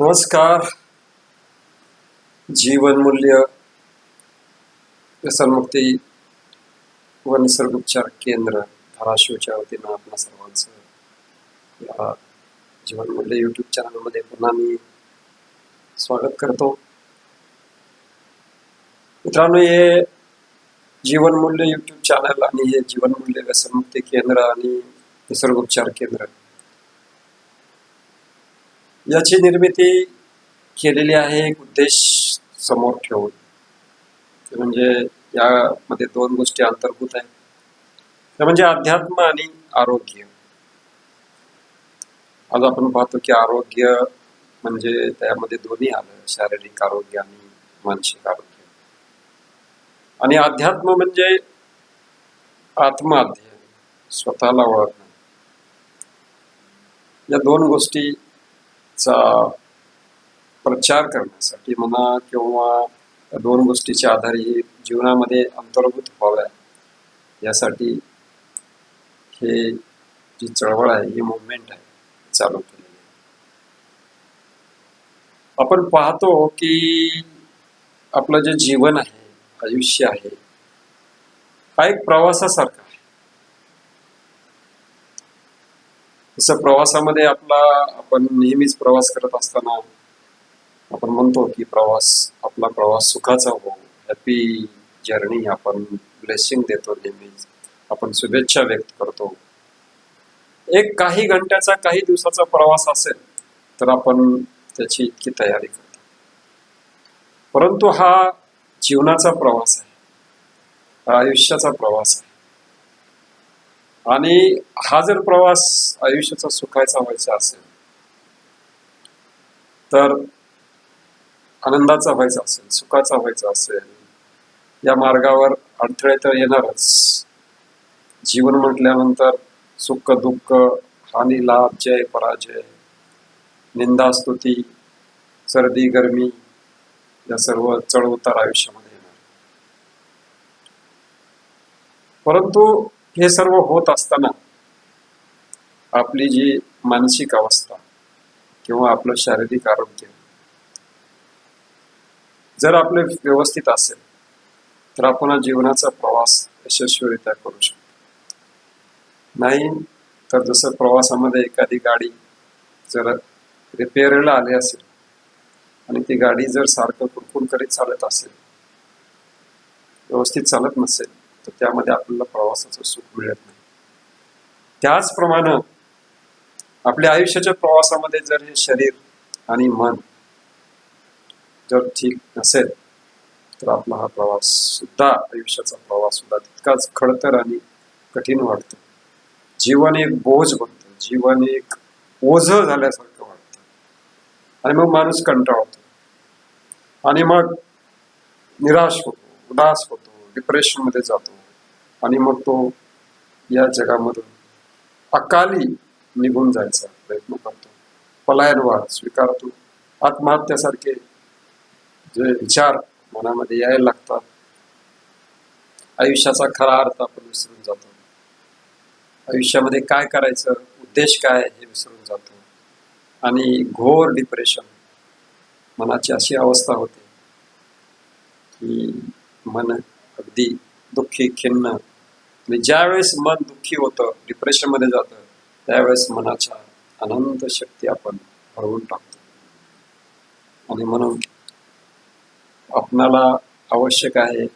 नमस्कार. जीवनमूल्य व्यसनमुक्ती व निसर्गोपचार केंद्र धाराशिवच्या वतीनं आपल्या सर्वांचं या जीवनमूल्य यूट्यूब चॅनलमध्ये पुन्हा मी स्वागत करतो. मित्रांनो हे जीवनमूल्य यूट्यूब चॅनल आणि हे जीवनमूल्य व्यसनमुक्ती केंद्र आणि निसर्गोपचार केंद्र याची निर्मिती केलेली आहे एक उद्देश समोर ठेवून. ते म्हणजे यामध्ये दोन गोष्टी अंतर्भूत आहेत. त्या म्हणजे अध्यात्म आणि आरोग्य. आज आपण पाहतो की आरोग्य म्हणजे त्यामध्ये दोन्ही आलं शारीरिक आरोग्य आणि मानसिक आरोग्य. आणि अध्यात्म म्हणजे आत्माध्यय स्वतःला ओळखणं. या दोन गोष्टी चा प्रचार करण्यासाठी म्हणा किंवा दोन गोष्टीच्या आधारे जीवनामध्ये अंतर्भूत व्हाव्या यासाठी हे जी चळवळ आहे ही मुवमेंट आहे चालू केलेली आहे. आपण पाहतो की आपलं जे जीवन आहे आयुष्य आहे हा एक प्रवासासारखा आहे जसं प्रवासामध्ये आपला आपण नेहमीच प्रवास करत असताना आपण म्हणतो की प्रवास आपला प्रवास सुखाचा हो. हॅपी जर्नी आपण ब्लेसिंग देतो नेहमीच आपण शुभेच्छा व्यक्त करतो. एक काही घंट्याचा काही दिवसाचा प्रवास असेल तर आपण त्याची इतकी तयारी करतो. परंतु हा जीवनाचा प्रवास आहे. हा आयुष्याचा प्रवास आहे. आणि हा जर प्रवास आयुष्याचा सुखायचा व्हायचा असेल तर आनंदाचा व्हायचा असेल सुखाचा व्हायचा असेल या मार्गावर अडथळे तर येणारच. जीवन म्हटल्यानंतर सुख दुःख हानी लाभ जय पराजय निंदा स्तुती सर्दी गरमी या सर्व चढ उतार आयुष्यामध्ये येणार. परंतु हे सर्व होत असताना आपली जी मानसिक अवस्था किंवा आपलं शारीरिक आरोग्य जर आपले व्यवस्थित असेल तर आपण जीवनाचा प्रवास यशस्वीरित्या करू शकतो. नाही तर जसं प्रवासामध्ये एखादी गाडी जर रिपेअरला आली असेल आणि ती गाडी जर सारखं कुरकुर करीत चालत असेल व्यवस्थित चालत नसेल तर त्यामध्ये आपल्याला प्रवासाचं सुख मिळत नाही. त्याचप्रमाणे आपल्या आयुष्याच्या प्रवासामध्ये जर हे शरीर आणि मन जर ठीक नसेल तर आपला हा प्रवास सुद्धा आयुष्याचा प्रवास सुद्धा तितकाच खडतर आणि कठीण वाटतो. जीवन एक बोज बनतं. जीवन एक ओझ झाल्यासारखं वाटतं. आणि मग माणूस कंटाळतो. आणि मग निराश होतो उदास होतो डिप्रेशनमध्ये जातो. आणि मग तो या जगामधून अकाली निघून जायचा प्रयत्न करतो. पलायनवाद स्वीकारतो. आत्महत्यासारखे जे विचार मनामध्ये यायला लागतात आयुष्याचा खरा अर्थ आपण विसरून जातो. आयुष्यामध्ये काय करायचं उद्देश काय हे विसरून जातो. आणि घोर डिप्रेशन मनाची अशी अवस्था होते की मन अगदी दुःखी खिन्न. आणि ज्यावेळेस मन दुःखी होतं डिप्रेशनमध्ये जातं त्यावेळेस मनाच्या अनंत शक्ती आपण भरवून टाकतो. आणि म्हणून आपणाला आवश्यक आहे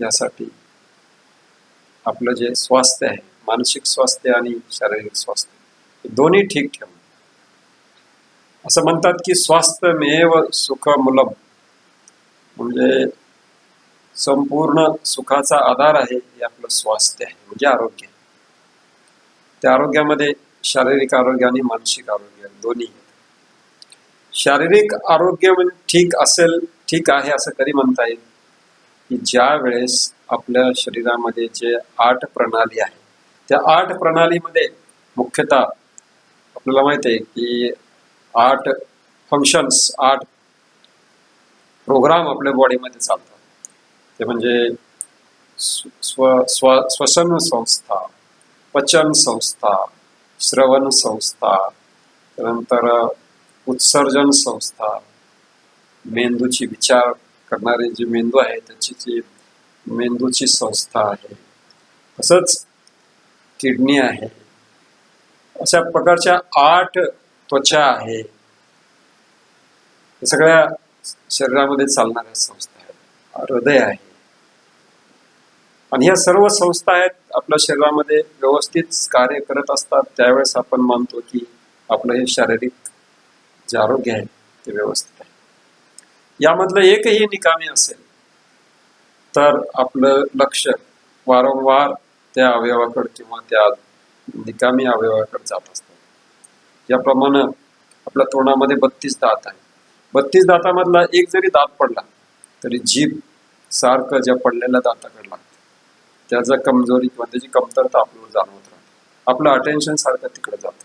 यासाठी आपलं जे स्वास्थ्य आहे मानसिक स्वास्थ्य आणि शारीरिक स्वास्थ्य दोन्ही ठीक ठेवणं. असं म्हणतात की स्वास्थ्य मेव सुख मुलम म्हणजे संपूर्ण सुखाचा आधार आहे हे आपलं स्वास्थ्य आहे म्हणजे आरोग्य. त्या आरोग्यामध्ये शारीरिक आरोग्य आणि मानसिक आरोग्य दोन्ही शारीरिक आरोग्य म्हणजे ठीक असेल ठीक आहे असं कधी म्हणता येईल? की ज्या वेळेस आपल्या शरीरामध्ये जे आठ प्रणाली आहे त्या आठ प्रणालीमध्ये मुख्यतः आपल्याला माहिती आहे की आठ फंक्शन्स आठ प्रोग्राम आपल्या बॉडीमध्ये चालतात. ते म्हणजे स्व स्व श्वसन संस्था पचन संस्था श्रवण संस्था त्यानंतर उत्सर्जन संस्था मेंदूची विचार करणारे जे मेंदू आहे त्याची जी मेंदूची संस्था आहे तसंच किडनी आहे अशा प्रकारच्या आठ त्वचा आहे सगळ्या शरीरामध्ये चालणाऱ्या संस्था हृदय आहे. आणि ह्या सर्व संस्था आहेत आपल्या शरीरामध्ये व्यवस्थित कार्य करत असतात. त्यावेळेस आपण मानतो की आपलं हे शारीरिक जे आरोग्य आहे ते व्यवस्थित आहे. यामधलं एकही निकामी असेल तर आपलं लक्ष वारंवार त्या अवयवाकडे किंवा त्या निकामी अवयवाकडे जात असतात याप्रमाणे आपल्या तोंडामध्ये बत्तीस दात आहे बत्तीस दातामधला एक जरी दात पडला तरी जीभ सारखं ज्या पडलेल्या दाताकडे लागतं त्याचा कमजोरी किंवा त्याची कमतरता आपल्याला जाणवत राहते. आपलं अटेन्शन सारखं तिकडे जातं.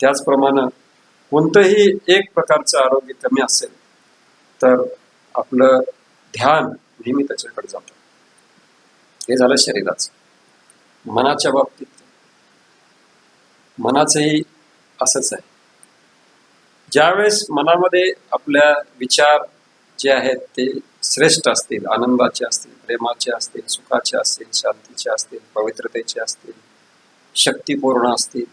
त्याचप्रमाणे कोणतंही एक प्रकारचं आरोग्य कमी असेल तर आपलं ध्यान नेहमी त्याच्याकडे जातं. हे झालं शरीराचं. मनाच्या बाबतीत मनाचंही असंच आहे. ज्यावेळेस मनामध्ये आपल्या विचार जे आहेत ते श्रेष्ठ असतील आनंदाचे असतील प्रेमाचे असतील सुखाचे असतील शांतीचे असतील पवित्रतेचे असतील शक्तिपूर्ण असतील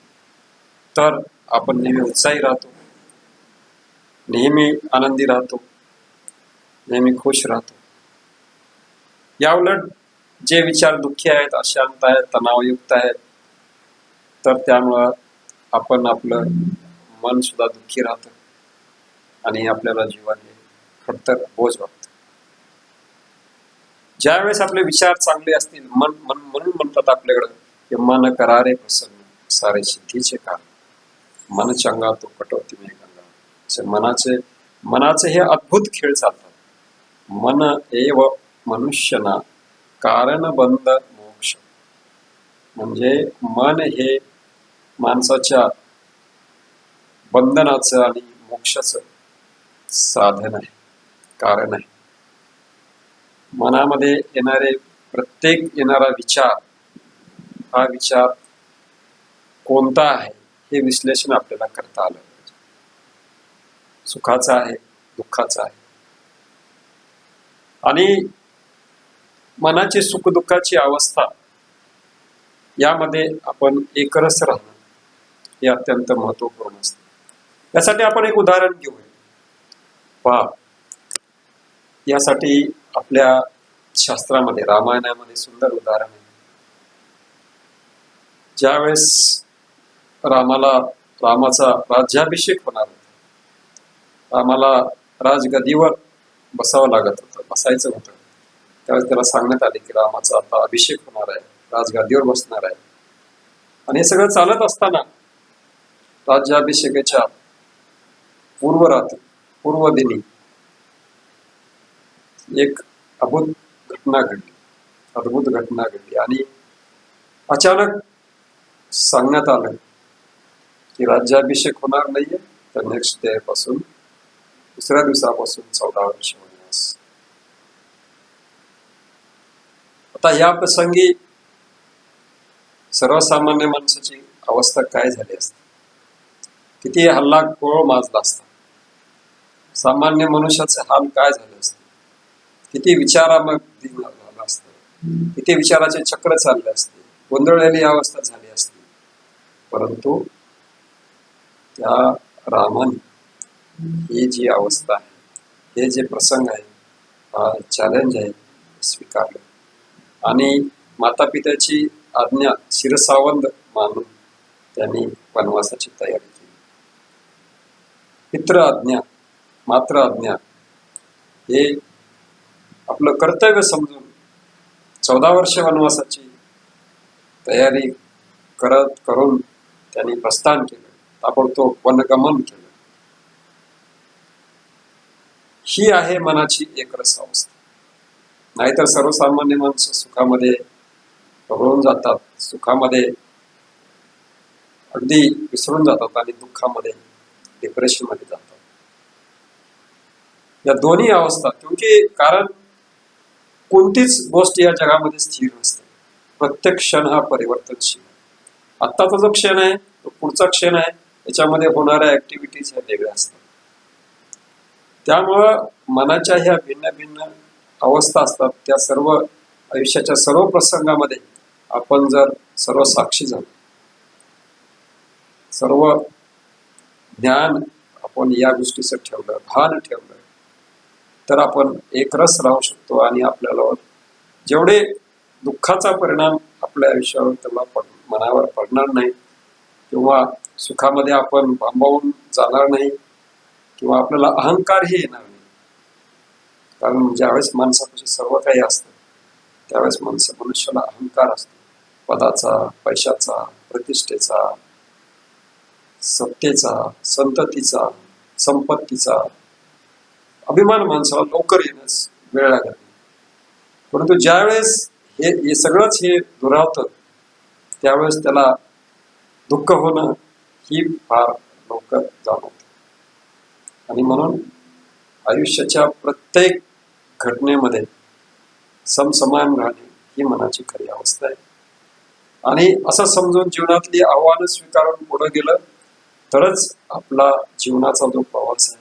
तर आपण नेहमी उत्साही राहतो नेहमी आनंदी राहतो नेहमी खुश राहतो. या उलट जे विचार दुःखी आहेत अशांत आहेत तणावयुक्त आहेत तर त्यामुळं आपण आपलं मन सुद्धा दुःखी राहतं आणि आपल्याला जीवन हे बोज वाटतं ज्यावेळेस आपले विचार चांगले असतील मन मन म्हणून म्हणतात आपल्याकडं की मन करारे प्रसन्न सारे सिद्धीचे कारण. मन चंगा तो कटवती मी गंगा. असे मनाचे मनाचे हे अद्भुत खेळ चालतात. मन एव मनुष्यना कारण बंद मोक्ष. म्हणजे मन हे माणसाच्या बंधनाचं आणि मोक्षाचं साधन आहे. कारण आहे. मनामध्ये येणारे प्रत्येक येणारा विचार हा विचार कोणता आहे हे विश्लेषण आपल्याला करता आलं पाहिजे. सुखाचा आहे दुःखाचा आहे. आणि मनाची सुखदुःखाची अवस्था यामध्ये आपण एकरस राहणं हे अत्यंत महत्त्वपूर्ण असते. यासाठी आपण एक उदाहरण घेऊया. पहा यासाठी आपल्या शास्त्रामध्ये रामायणामध्ये सुंदर उदाहरण आहे. ज्यावेळेस रामाला रामाचा राज्याभिषेक होणार होता रामाला राजगदीवर बसावं लागत होतं बसायचं होतं. त्यावेळेस त्याला सांगण्यात आले की रामाचा आता अभिषेक होणार आहे राजगादीवर बसणार आहे. आणि हे सगळं चालत असताना राज्याभिषेकाच्या पूर्वरात्री पूर्वदिनी पूर्व दिनी एक अद्भुत घटना घडली अद्भुत घटना घडली आणि अचानक सांगण्यात आलं की राज्याभिषेक होणार नाहीये, तर नेक्स्ट डे पासून, दुसऱ्या दिवसापासून चौदा वर्ष वनवास आता या प्रसंगी सर्वसामान्य माणसाची अवस्था काय झाली असते? किती हल्ला कोळ माजला असता? सामान्य मनुष्याचे हाल काय झाले असते? किती विचारामक झालं असतं. किती विचाराचे चक्र चालले असते. गोंधळलेली अवस्था झाली असती. परंतु त्या रामाने ही जी अवस्था आहे हे जे प्रसंग आहे हा चॅलेंज आहे स्वीकारलं. आणि माता पित्याची आज्ञा शिरसावंद मानून त्यांनी वनवासाची तयारी केली. पित्र आज्ञा मात्र आज्ञा हे आपलं कर्तव्य समजून चौदा वर्ष वनवासाची तयारी करत करून त्यांनी प्रस्थान केलं ताबडतोब वनगमन केलं. ही आहे मनाची एकरस अवस्था नाहीतर सर्वसामान्य माणसं सुखामध्ये पगळून जातात सुखामध्ये अगदी विसरून जातात आणि दुःखामध्ये डिप्रेशनमध्ये जातात. या दोन्ही अवस्था क्योंकि कारण कोणतीच गोष्ट या जगामध्ये स्थिर नसते. प्रत्येक क्षण हा परिवर्तनशील आहे. आत्ताचा जो क्षण आहे तो पुढचा क्षण आहे याच्यामध्ये होणाऱ्या ऍक्टिव्हिटीज ह्या वेगळ्या असतात. त्यामुळं मनाच्या ह्या भिन्न भिन्न अवस्था असतात त्या सर्व आयुष्याच्या सर्व प्रसंगामध्ये आपण जर सर्व साक्षी झालो सर्व ज्ञान आपण या गोष्टीचं ठेवलं भान ठेवलं तर आपण एकरस राहू शकतो आणि आपल्याला जेवढे दुःखाचा परिणाम आपल्या आयुष्यावर त्याला पड मनावर पडणार नाही किंवा सुखामध्ये आपण भांबावून जाणार नाही किंवा आपल्याला अहंकारही येणार नाही. कारण ज्यावेळेस माणसापाशी सर्व काही असतं त्यावेळेस माणसं मनुष्याला अहंकार असतो. पदाचा पैशाचा प्रतिष्ठेचा सत्तेचा संततीचा संपत्तीचा अभिमान माणसाला लवकर येण्यास वेळ लागत परंतु ज्यावेळेस हे हे सगळंच हे दुरावतं त्यावेळेस त्याला दुःख होणं ही फार लवकर जाणवते. आणि म्हणून आयुष्याच्या प्रत्येक घटनेमध्ये समसमान राहणे ही मनाची खरी अवस्था आहे. आणि असं समजून जीवनातली आव्हानं स्वीकारून पुढे गेलं तरच आपला जीवनाचा जो प्रवास आहे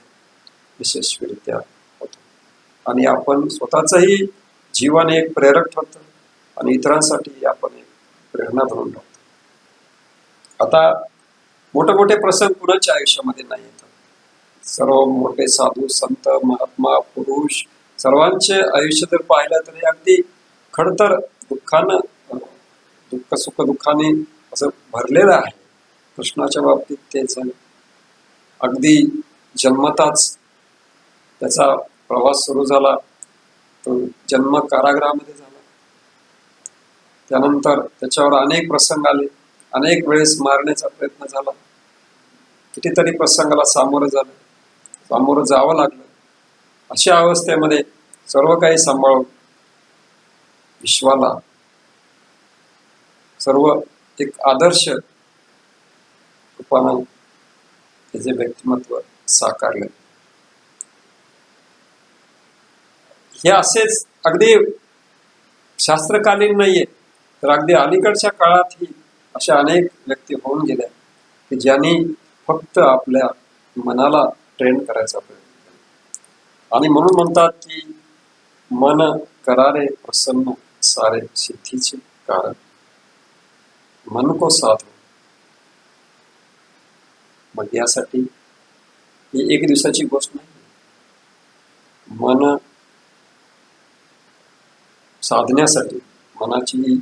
यशस्वीरित्या होतो आणि आपण स्वतःचंही जीवन एक प्रेरक ठरतं आणि इतरांसाठी आपण एक प्रेरणा धरून टाकतो आता मोठे मोठे प्रसंग कुणाच्या आयुष्यामध्ये नाही येतात सर्व मोठे साधू संत महात्मा पुरुष सर्वांचे आयुष्य जर पाहिलं तरी अगदी खडतर दुःखानं दुःख सुख दुःखाने असं भरलेलं आहे. कृष्णाच्या बाबतीत तेच अगदी जन्मताच त्याचा प्रवास सुरू झाला. तो जन्म कारागृहामध्ये झाला. त्यानंतर त्याच्यावर अनेक प्रसंग आले. अनेक वेळेस मारण्याचा प्रयत्न झाला. कितीतरी प्रसंगाला सामोरं झालं. सामोरं जावं लागलं. अशा अवस्थेमध्ये सर्व काही सांभाळून विश्वाला सर्व एक आदर्श रूपानं त्याचे व्यक्तिमत्व साकारले. हे असेच अगदी शास्त्रकालीन नाहीये तर अगदी अलीकडच्या काळातही अशा अनेक व्यक्ती होऊन गेल्या की ज्यांनी फक्त आपल्या मनाला ट्रेन करायचा प्रयत्न केला. आणि म्हणून म्हणतात की मन करारे प्रसन्न सारे सिद्धीचे कारण. मन को साधो. मग यासाठी ही एक दिवसाची गोष्ट नाही. मन साधण्यासाठी मनाची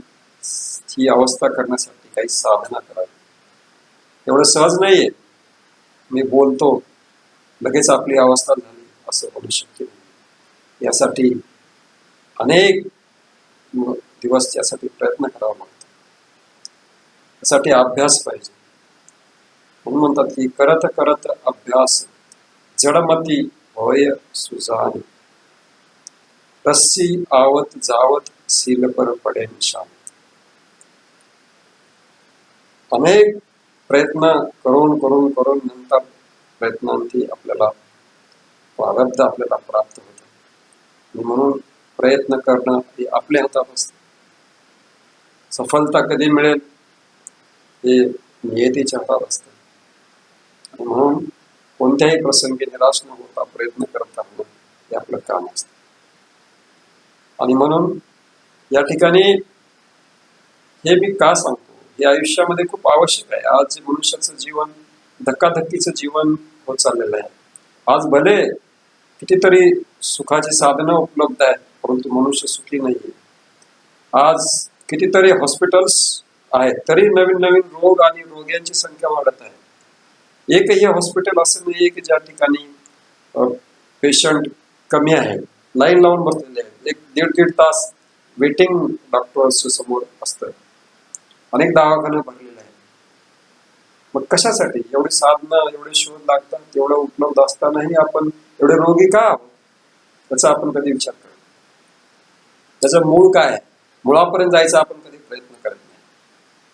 ही अवस्था करण्यासाठी काही साधना करावी. एवढं सहज नाहीये. मी बोलतो लगेच आपली अवस्था झाली असं होणं शक्य नाही. यासाठी अनेक दिवस यासाठी प्रयत्न करावा लागतो. त्यासाठी अभ्यास पाहिजे. म्हणून म्हणतात की करत करत अभ्यास जडमती होय सुजानी. रस्सी आवत जावत सील पर पडे निशान अनेक प्रयत्न करून करून करून नंतर प्रयत्नांती आपल्याला प्रारब्ध आपल्याला प्राप्त होतं आणि म्हणून प्रयत्न करणं हे आपल्या हातात असतं. सफलता कधी मिळेल हे नियतीच्या हातात असतं. आणि म्हणून कोणत्याही प्रसंगी निराश न होता प्रयत्न करत राहणं हे आपलं काम असतं. आणि म्हणून या ठिकाणी हे मी का सांगतो? हे आयुष्यामध्ये खूप आवश्यक आहे. आज मनुष्याचं जीवन धक्काधक्कीचं जीवन होत चाललेलं आहे. आज भले कितीतरी सुखाची साधनं उपलब्ध आहेत परंतु मनुष्य सुखी नाही आज कितीतरी हॉस्पिटल्स आहेत तरी नवीन नवीन रोग आणि रोग्यांची संख्या वाढत आहे. एकही हॉस्पिटल असं नाही की ज्या ठिकाणी पेशंट कमी आहे. लाईन लावून बसलेले आहेत. एक दीड दीड तास वेटिंग डॉक्टर्सच्या समोर असतं अनेक दवाखाने भरलेले आहेत. मग कशासाठी? एवढे साधनं एवढे शोध लागतात तेवढं उपलब्ध असतानाही आपण एवढे रोगी का त्याचा आपण कधी विचार करतो त्याचं मूळ काय आहे? मुळापर्यंत जायचा आपण कधी प्रयत्न करत नाही.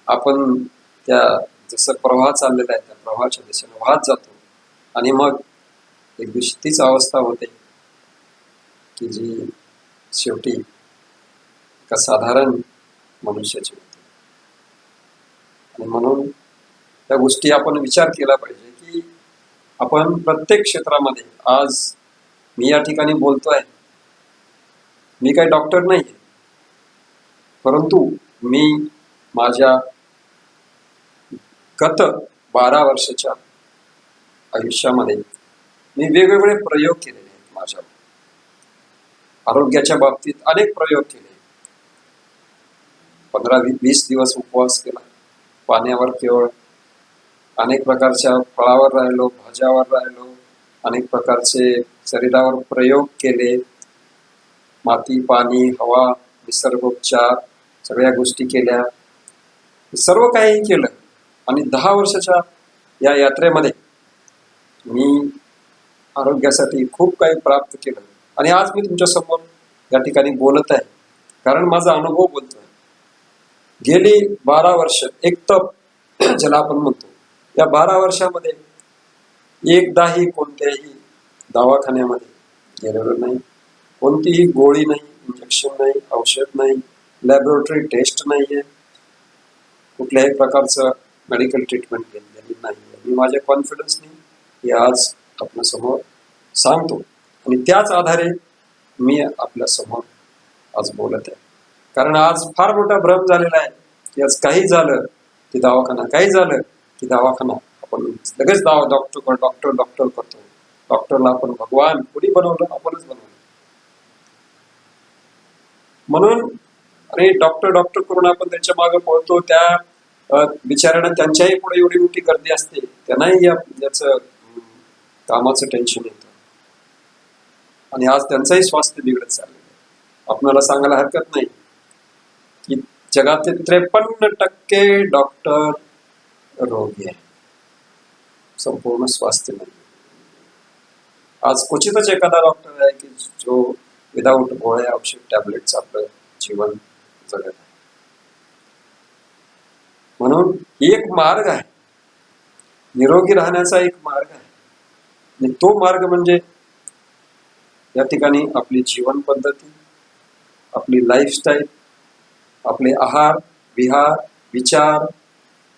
आपण त्या जसं प्रवाह चाललेला आहे त्या प्रवाहाच्या दिशेने वाहत जातो. आणि मग एक दिवशी तीच अवस्था होते. की जी शेवटी एका साधारण मनुष्याची होती. आणि म्हणून त्या गोष्टी आपण विचार केला पाहिजे की आपण प्रत्येक क्षेत्रामध्ये आज मी या ठिकाणी बोलतोय मी काही डॉक्टर नाही परंतु मी माझ्या गत बारा वर्षाच्या आयुष्यामध्ये मी वेगवेगळे प्रयोग केले. आरोग्याच्या बाबतीत अनेक प्रयोग केले. पंधरा वीस दिवस उपवास केला. पाण्यावर केवळ अनेक प्रकारच्या फळावर राहिलो भाज्यावर राहिलो अनेक प्रकारचे शरीरावर प्रयोग केले. माती पाणी हवा निसर्गोपचार सगळ्या गोष्टी केल्या. सर्व काही केलं. आणि दहा वर्षाच्या या यात्रेमध्ये मी आरोग्यासाठी खूप काही प्राप्त केलं. आणि आज मी तुमच्यासमोर या ठिकाणी बोलत आहे. कारण माझा अनुभव बोलतोय. गेली बारा वर्ष एक तप ज्याला आपण म्हणतो. या बारा वर्षामध्ये एकदाही कोणत्याही दवाखान्यामध्ये गेलेलो नाही. कोणतीही गोळी नाही इंजेक्शन नाही औषध नाही लॅबोरेटरी टेस्ट नाही आहे कुठल्याही प्रकारचं मेडिकल ट्रीटमेंट घेतलेली नाही मी माझ्या कॉन्फिडन्सनी हे आज आपल्यासमोर सांगतो. आणि त्याच आधारे मी आपल्यासमोर आज बोलत आहे. कारण आज फार मोठा भ्रम झालेला आहे की आज काही झालं की दवाखाना काही झालं की दवाखाना आपण लगेच दावा डॉक्टर डॉक्टर डॉक्टर करतो. डॉक्टरला आपण भगवान कोणी बनवलं? आपणच बनवलं. म्हणून आणि डॉक्टर डॉक्टर करून आपण त्याच्यामागे पळतो त्या बिचाऱ्यांना त्यांच्याही पुढे एवढी मोठी गर्दी असते. त्यांनाही या याच कामाचं टेन्शन येतं. आणि आज त्यांचंही स्वास्थ्य बिघडत चाललेलं आपणाला सांगायला हरकत नाही. की जगातील त्रेपन्न टक्के डॉक्टर रोगी आहे संपूर्ण स्वास्थ्य नाही. आज क्वचितच एखादा डॉक्टर आहे की जो विदाऊट गोळ्या, औषध टॅबलेटचं आपलं जीवन जगत आहे. म्हणून एक मार्ग आहे. निरोगी राहण्याचा एक मार्ग आहे. आणि तो मार्ग म्हणजे या ठिकाणी आपली जीवन पद्धती आपली लाईफस्टाईल आपले आहार विहार विचार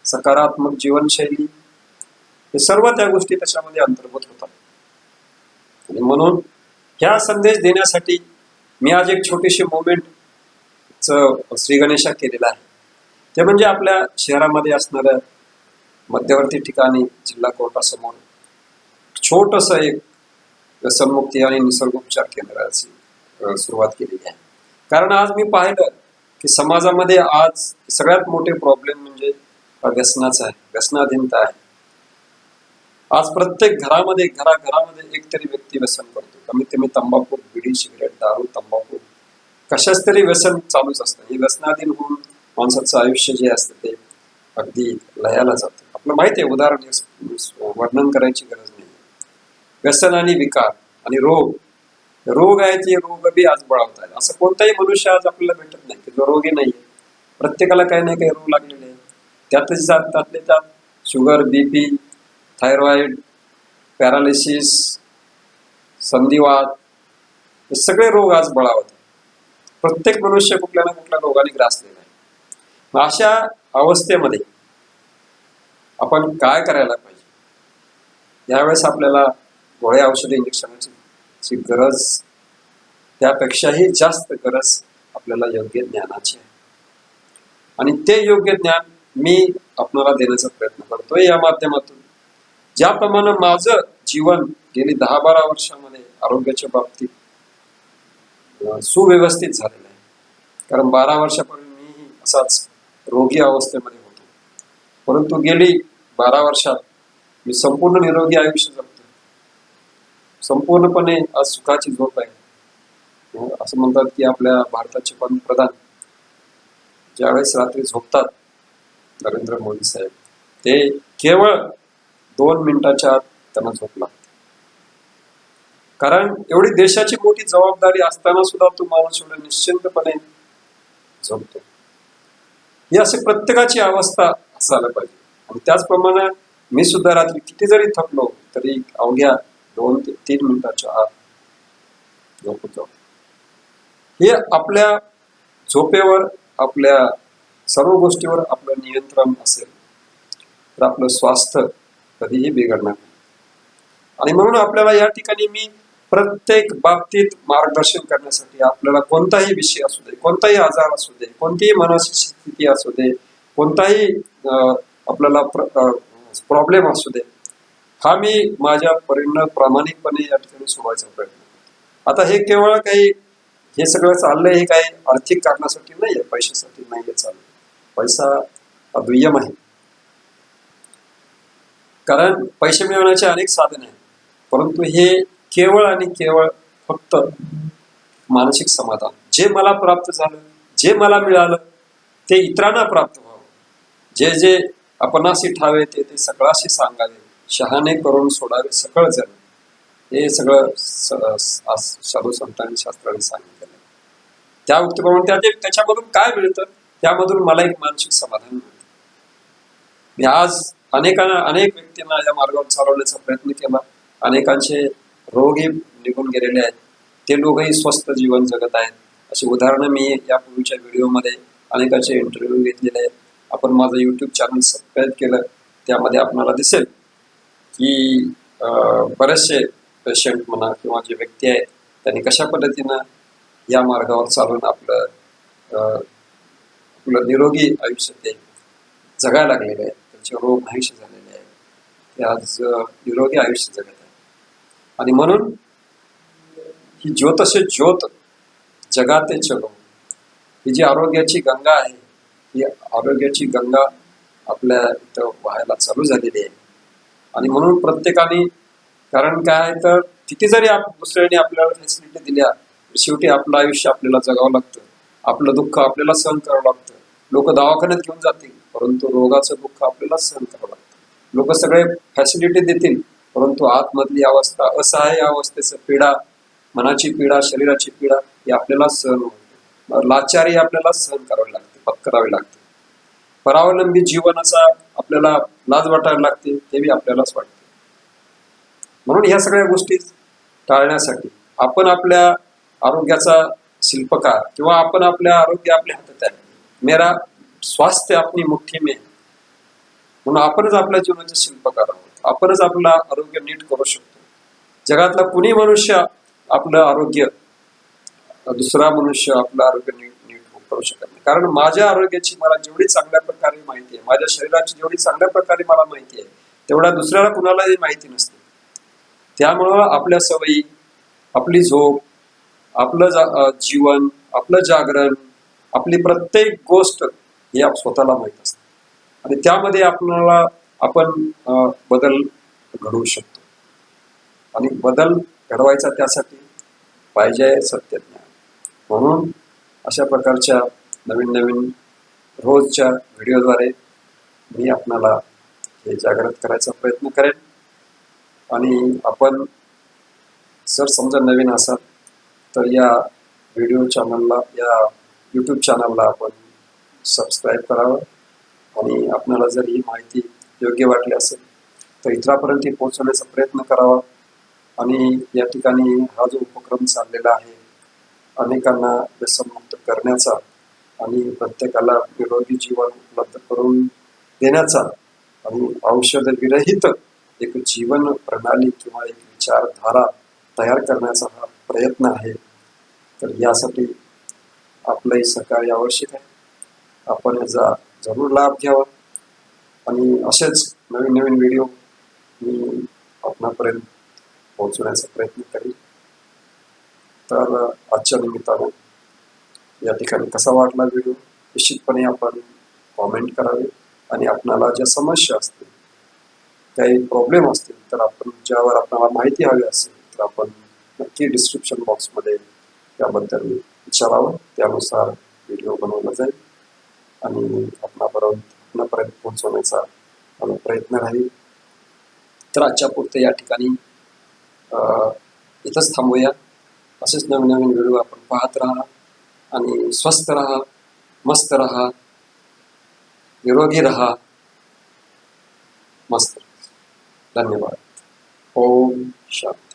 सकारात्मक जीवनशैली हे सर्व त्या गोष्टी त्याच्यामध्ये अंतर्भूत होतात. आणि म्हणून ह्या संदेश देण्यासाठी मी आज एक छोटीशी मुवमेंट श्री गणेशा केलेला आहे. ते म्हणजे आपल्या शहरामध्ये असणाऱ्या मध्यवर्ती ठिकाणी जिल्हा कोर्टासमोर छोटस एक व्यसनमुक्ती आणि निसर्गोपचार केंद्राची सुरुवात केलेली आहे. कारण आज मी पाहिलं की समाजामध्ये आज सगळ्यात मोठे प्रॉब्लेम म्हणजे व्यसनाचा आहे व्यसनाधीनता आहे. आज प्रत्येक घरामध्ये घरा घरामध्ये एक तरी व्यक्ती व्यसन करतो. कमीत कमी तंबाखू बिडी सिगरेट दारू तंबाखू कशाच तरी व्यसन चालूच असतं. हे व्यसनाधीन होऊन माणसाचं आयुष्य जे असतं ते अगदी लयाला जातं. आपलं माहिती आहे उदाहरण वर्णन करायची गरज नाही. व्यसन आणि विकार आणि रोग. रोग आहे ते रोग बी आज बळावत आहेत. असं कोणताही मनुष्य आज आपल्याला भेटत नाही की जो रोगी नाही प्रत्येकाला काही नाही काही रोग लागलेले आहे त्यातच जात त्यातले त्यात शुगर बीपी थायरॉइड पॅरालिसिस संधिवात हे सगळे रोग आज बळावत प्रत्येक मनुष्य कुठल्या ना कुठल्या रोगाने ग्रासलेला आहे. अशा अवस्थेमध्ये आपण काय करायला पाहिजे? यावेळेस आपल्याला गोळ्या औषध इंजेक्शनाची ची गरज त्यापेक्षाही जास्त गरज आपल्याला योग्य ज्ञानाची आहे. आणि ते योग्य ज्ञान मी आपणाला देण्याचा प्रयत्न करतोय या माध्यमातून. ज्याप्रमाणे माझं जीवन गेली दहा बारा वर्षामध्ये आरोग्याच्या बाबतीत सुव्यवस्थित झालेलं आहे. कारण बारा वर्षापूर्वी मीही असाच रोगी अवस्थेमध्ये होतो. परंतु गेली बारा वर्षात मी संपूर्ण निरोगी आयुष्य जगतो. संपूर्णपणे आज सुखाची झोप आहे. हो, असं म्हणतात की आपल्या भारताचे पंतप्रधान ज्यावेळेस रात्री झोपतात नरेंद्र मोदी साहेब ते केवळ दोन मिनिटाच्या आत त्यांना झोप लागते. कारण एवढी देशाची मोठी जबाबदारी असताना सुद्धा तो माणूस एवढा निश्चिंतपणे झोपतो. ही अशी प्रत्येकाची अवस्था असायला पाहिजे. आणि त्याचप्रमाणे मी सुद्धा रात्री किती जरी थकलो तरी अवघ्या दोन ते तीन मिनिटाच्या आत झोपून जाऊ हे आपल्या झोपेवर आपल्या सर्व गोष्टीवर आपलं नियंत्रण असेल तर आपलं स्वास्थ्य कधीही बिघडणार नाही. आणि म्हणून आपल्याला या ठिकाणी मी प्रत्येक बाबतीत मार्गदर्शन करण्यासाठी आपल्याला कोणताही विषय असू दे कोणताही आजार असू दे कोणतीही मानसिक स्थिती असू दे कोणताही अं, आपल्याला प्रॉब्लेम असू दे हा मी माझ्या परीनं प्रामाणिकपणे या ठिकाणी सोडवायचा प्रयत्न आता हे केवळ काही हे सगळं चाललंय हे काही आर्थिक कारणासाठी नाहीये पैशासाठी नाहीये चाललं पैसा हा दुय्यम आहे. कारण पैसे मिळवण्याचे अनेक साधन आहेत. परंतु हे केवळ आणि केवळ फक्त मानसिक समाधान. जे मला प्राप्त झालं जे मला मिळालं ते इतरांना प्राप्त व्हावं. जे जे आपणाशी ठावे ते ते सगळाशी सांगावे. शहाणे करून सोडावे सकळ जण हे सगळं साधू संतांनी शास्त्राने सांगितलेलं आहे. त्या उक्तीप्रमाणे त्याचे त्याच्यामधून काय मिळतं? त्यामधून मला एक मानसिक समाधान मिळतं. मी आज अनेकांना अनेक व्यक्तींना या मार्गावर चालवण्याचा प्रयत्न केला. अनेकांचे रोगही निघून गेलेले आहेत. ते लोकही स्वस्थ जीवन जगत आहेत. अशी उदाहरणं मी या पूर्वीच्या व्हिडिओमध्ये अनेकांचे इंटरव्ह्यू घेतलेले आहेत. आपण माझं युट्यूब चॅनल सबस्क्राईब केलं. त्यामध्ये आपल्याला दिसेल. की बरेचसे पेशंट म्हणा किंवा जे व्यक्ती आहेत त्यांनी कशा पद्धतीनं या मार्गावर चालून आपलं आपलं निरोगी आयुष्य ते जगायला लागलेले आहेत त्यांचे रोग नाहीसे झालेले आहेत ते आज निरोगी आयुष्य जगत आहेत. आणि म्हणून ही ज्योतसे ज्योत जगाते चलो ही जी आरोग्याची गंगा आहे ही आरोग्याची गंगा आपल्या इथं व्हायला चालू झालेली आहे. आणि म्हणून प्रत्येकाने कारण काय आहे तर किती जरी आप दुसऱ्याने आपल्याला फॅसिलिटी दिल्या शेवटी आपलं आयुष्य आपल्याला जगावं लागतं. आपलं दुःख आपल्याला सहन करावं लागतं. लोक दवाखान्यात घेऊन जातील परंतु रोगाचं दुःख आपल्याला सहन करावं लागतं. लोक सगळे फॅसिलिटी देतील परंतु आतमधली अवस्था असहाय्य अवस्थेचं पीडा मनाची पीडा शरीराची पीडा ही आपल्याला सहन होते लाचारी आपल्याला सहन करावी लागते पत्करावी लागते. परावलंबी जीवनाचा आपल्याला लाज वाटायला लागते ते बी आपल्यालाच वाटते. म्हणून ह्या सगळ्या गोष्टी टाळण्यासाठी आपण आपल्या आरोग्याचा शिल्पकार किंवा आपण आपल्या आरोग्य आपल्या हातात आहे. मेरा स्वास्थ्य आपली मुठ्ठी मे म्हणून आपणच आपल्या जीवनाचे शिल्पकार आहोत. आपणच आपलं आरोग्य नीट करू शकतो. जगातला कुणी मनुष्य आपलं आरोग्य दुसरा मनुष्य आपलं आरोग्य नीट नीट करू शकत नाही. कारण माझ्या आरोग्याची मला जेवढी चांगल्या प्रकारे माहिती आहे माझ्या शरीराची जेवढी चांगल्या प्रकारे मला माहिती आहे तेवढ्या दुसऱ्याला कुणालाही माहिती नसते. त्यामुळं आपल्या सवयी आपली झोप आपलं जीवन आपलं जागरण आपली प्रत्येक गोष्ट ही आप स्वतःला माहीत असते. आणि त्यामध्ये आपल्याला आपण बदल घडवू शकतो. आणि बदल घडवायचा त्यासाठी पाहिजे सत्यज्ञान. म्हणून अशा प्रकारच्या नवीन नवीन रोजच्या व्हिडिओद्वारे मी आपणाला हे जागृत करायचा प्रयत्न करेन. आणि आपण जर समजा नवीन असाल तर या व्हिडिओ चॅनलला या यूट्यूब चॅनलला आपण सबस्क्राईब करावं. आणि आपल्याला जर ही माहिती योग्य वाटली असेल तर इतरापर्यंत ती पोहोचवण्याचा प्रयत्न करावा. आणि या ठिकाणी हा जो उपक्रम चाललेला आहे अनेकांना व्यसनमुक्त करण्याचा आणि प्रत्येकाला निरोगी जीवन उपलब्ध करून देण्याचा आणि औषध विरहित एक जीवन प्रणाली किंवा एक विचारधारा तयार करण्याचा हा प्रयत्न आहे. तर यासाठी आपलंही सहकार्य आवश्यक आहे. आपण याचा जरूर लाभ घ्यावा. आणि असेच नवीन नवीन व्हिडिओ मी आपणापर्यंत पोहोचवण्याचा प्रयत्न करेन. तर आजच्या निमित्तानं या ठिकाणी कसा वाटला व्हिडिओ निश्चितपणे आपण कॉमेंट करावे आणि आपणाला ज्या समस्या असतील काही प्रॉब्लेम असतील तर आपण ज्यावर आपल्याला माहिती हवी असेल तर आपण नक्की डिस्क्रिप्शन बॉक्समध्ये त्याबद्दल विचारावं. त्यानुसार व्हिडिओ बनवला जाईल आणि आपणापर्यंत आपणापर्यंत पोहोचवण्याचा आम्ही प्रयत्न राहील. तर आजच्या पुरते या ठिकाणी इथंच थांबूया. असेच नवीन नवीन व्हिडिओ आपण पाहत राहा. आणि स्वस्थ राहा मस्त राहा निरोगी राहा मस्त. धन्यवाद. ओम शांती.